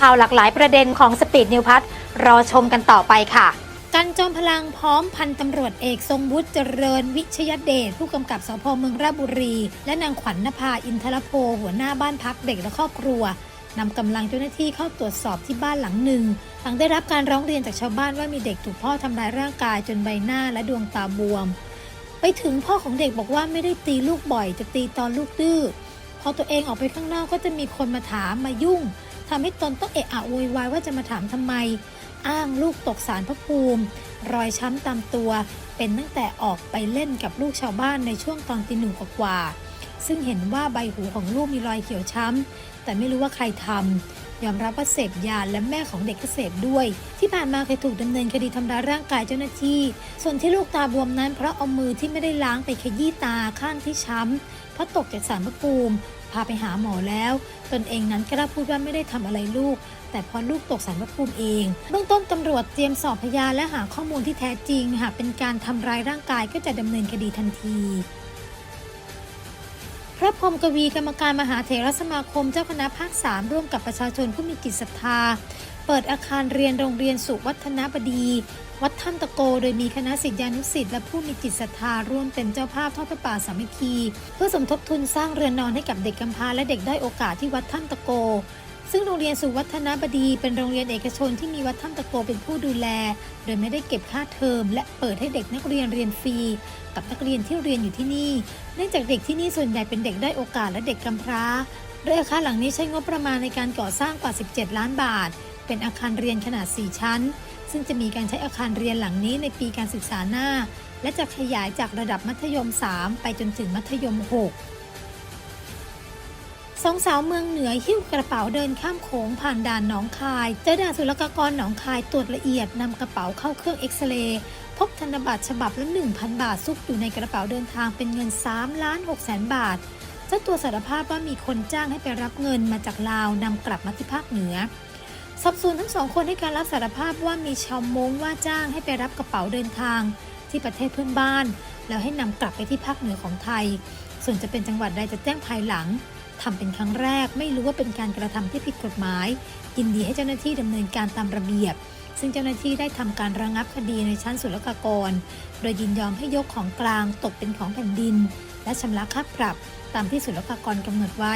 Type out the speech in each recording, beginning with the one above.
ข่าวหลากหลายประเด็นของสปีดนิวพัทรอชมกันต่อไปค่ะ กันจอมพลังพร้อมพันตำรวจเอกทรงวุฒิเจริญวิชยเดชผู้กำกับสพเมืองราชบุรี และนางขวัญนภาอินทรโพหัวหน้าบ้านพักเด็กและครอบครัวนำกำลังเจ้าหน้าที่เข้าตรวจสอบที่บ้านหลังหนึ่ง หลังได้รับการร้องเรียนจากชาวบ้านว่ามีเด็กถูกพ่อทำร้ายร่างกายจนใบหน้าและดวงตาบวม ไปถึงพ่อของเด็กบอกว่าไม่ได้ตีลูกบ่อย จะตีตอนลูกดื้อ พอตัวเองออกไปข้างนอกก็จะมีคนมาถามมายุ่ง ทำให้ตนต้องเอะอะโวยวายว่าจะมาถามทำไม อ้างลูกตกสารพระภูมิ รอยช้ำตามตัว เป็นตั้งแต่ออกไปเล่นกับลูกชาวบ้านในช่วงตอนตีหนึ่งกว่า ซึ่งเห็นว่าใบหูของลูกมีรอยเขียวช้ำ แต่ไม่รู้ว่าใครทำยอมรับว่าเสพยาและแม่ของเด็กก็เสพด้วย ที่ผ่านมาเคยถูกดำเนินคดีทำร้ายร่างกายเจ้าหน้าที่ ส่วนที่ลูกตาบวมนั้นเพราะเอามือที่ไม่ได้ล้างไปขยี้ตาข้างที่ช้ำเพราะตกจากสารพระภูมิ พาไปหาหมอแล้ว ตนเองนั้นก็รับพูดว่าไม่ได้ทำอะไรลูก แต่พอลูกตกสารพระภูมิเอง เบื้องต้นตำรวจเตรียมสอบพยานและหาข้อมูลที่แท้จริง หากเป็นการทำร้ายร่างกายก็จะดำเนินคดีทันที พระพรมกวีกรรมการมหาเถรสมาคมเจ้าคณะภาคสามร่วมกับประชาชนผู้มีจิตศรัทธา เปิดอาคารเรียนโรงเรียนสุวัฒนบดี วัดถ้ำตะโก โดยมีคณะศิษยานุศิษย์และผู้มีจิตศรัทธาร่วมเป็นเจ้าภาพทอดพระป่าสามัคคี เพื่อสมทบทุนสร้างเรือนนอนให้กับเด็กกำพร้าและเด็กด้อยโอกาสที่วัดถ้ำตะโก ซึ่งโรงเรียนสุวัฒนบดีเป็นโรงเรียนเอกชนที่มีวัดถ้ำตะโกเป็นผู้ดูแล โดยไม่ได้เก็บค่าเทอม และเปิดให้เด็กนักเรียนเรียนฟรี กับนักเรียนที่เรียนอยู่ที่นี่ เนื่องจากเด็กที่นี่ส่วนใหญ่เป็นเด็กได้โอกาสและเด็กกำพร้าโดยอาคารหลังนี้ใช้งบประมาณในการก่อสร้างกว่า 17 ล้านบาท เป็นอาคารเรียนขนาด 4 ชั้น ซึ่งจะมีการใช้อาคารเรียนหลังนี้ในปีการศึกษาหน้า และจะขยายจากระดับมัธยม 3 ไปจนถึงมัธยม 6 สองสาวเมืองเหนือหิ้วกระเป๋าเดินข้ามโขงผ่านด่านหนองคายเจอด่านศุลกากรหนองคายตรวจละเอียดนำกระเป๋าเข้าเครื่องเอ็กซเรย์พบธนบัตรฉบับละ 1,000 บาทซุกอยู่ในกระเป๋าเดินทางเป็นเงิน3ล้าน6แสนบาทเจ้าตัวสารภาพว่ามีคนจ้างให้ไปรับเงินมาจากลาวนำกลับมาที่ภาคเหนือสอบสวนทั้งสองคนให้การรับสารภาพว่ามีชาวมงว่าจ้างให้ไปรับกระเป๋าเดินทาง ที่ประเทศเพื่อนบ้าน แล้วให้นำกลับไปที่ภาคเหนือของไทย ส่วนจะเป็นจังหวัดใดจะแจ้งภายหลัง ทำเป็นครั้งแรกไม่รู้ว่าเป็นการกระทำที่ผิดกฎหมาย ยินดีให้เจ้าหน้าที่ดำเนินการตามระเบียบ ซึ่งเจ้าหน้าที่ได้ทำการระงับคดีในชั้นศุลกากร โดยยินยอมให้ยกของกลางตกเป็นของแผ่นดิน และชำระค่าปรับตามที่ศุลกากรกำหนดไว้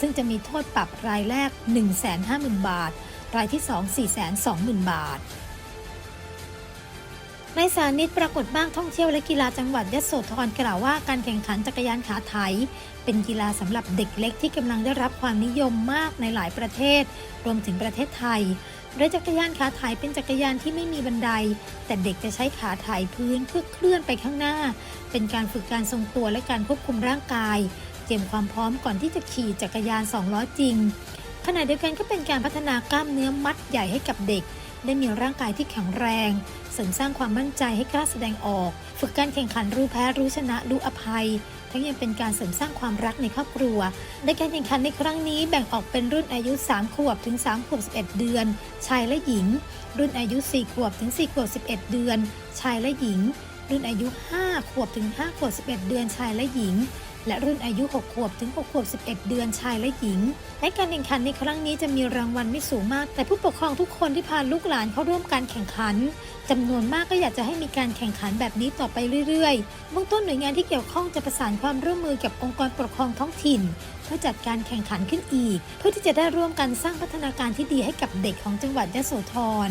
ซึ่งจะมีโทษปรับรายแรก 150,000 บาท รายที่ 2 420,000 บาท ในสานิตปรากฏบ้างท่องเที่ยวและกีฬาจังหวัดยโสธรกล่าวว่าการแข่งขันจักรยานขาไถ เป็นกีฬาสำหรับเด็กเล็กที่กำลังได้รับความนิยมมากในหลายประเทศ รวมถึงประเทศไทยโดยจักรยานขาไถเป็นจักรยานที่ไม่มีบันได แต่เด็กจะใช้ขาไถพื้นเพื่อเคลื่อนไปข้างหน้า เป็นการฝึกการทรงตัวและการควบคุมร่างกาย เตรียมความพร้อมก่อนที่จะขี่จักรยานสองล้อจริงขณะเดียวกันก็เป็นการพัฒนากล้ามเนื้อมัดใหญ่ให้กับเด็ก ได้มีร่างกายที่แข็งแรง เสริมสร้างความมั่นใจให้กล้าแสดงออก ฝึกการแข่งขันรู้แพ้รู้ชนะรู้อภัย ทั้งยังเป็นการเสริมสร้างความรักในครอบครัว ในการแข่งขันในครั้งนี้แบ่งออกเป็นรุ่นอายุ 3 ขวบถึง 3 ขวบ 11 เดือน ชายและหญิง รุ่นอายุ 4 ขวบถึง 4 ขวบ 11 เดือน ชายและหญิง รุ่นอายุ 5 ขวบถึง 5 ขวบ 11 เดือน ชายและหญิง และรุ่นอายุ 6 ขวบถึง 6 ขวบ 11 เดือนชายและหญิง และการแข่งขันในครั้งนี้จะมีรางวัลไม่สูงมาก แต่ผู้ปกครองทุกคนที่พาลูกหลานเข้าร่วมการแข่งขันจำนวนมากก็อยากจะให้มีการแข่งขันแบบนี้ต่อไปเรื่อยๆเบื้องต้นหน่วยงานที่เกี่ยวข้องจะประสานความร่วมมือกับองค์กรปกครองท้องถิ่น เพื่อจัดการแข่งขันขึ้นอีก เพื่อที่จะได้ร่วมกันสร้างพัฒนาการที่ดีให้กับเด็กของจังหวัดยโสธร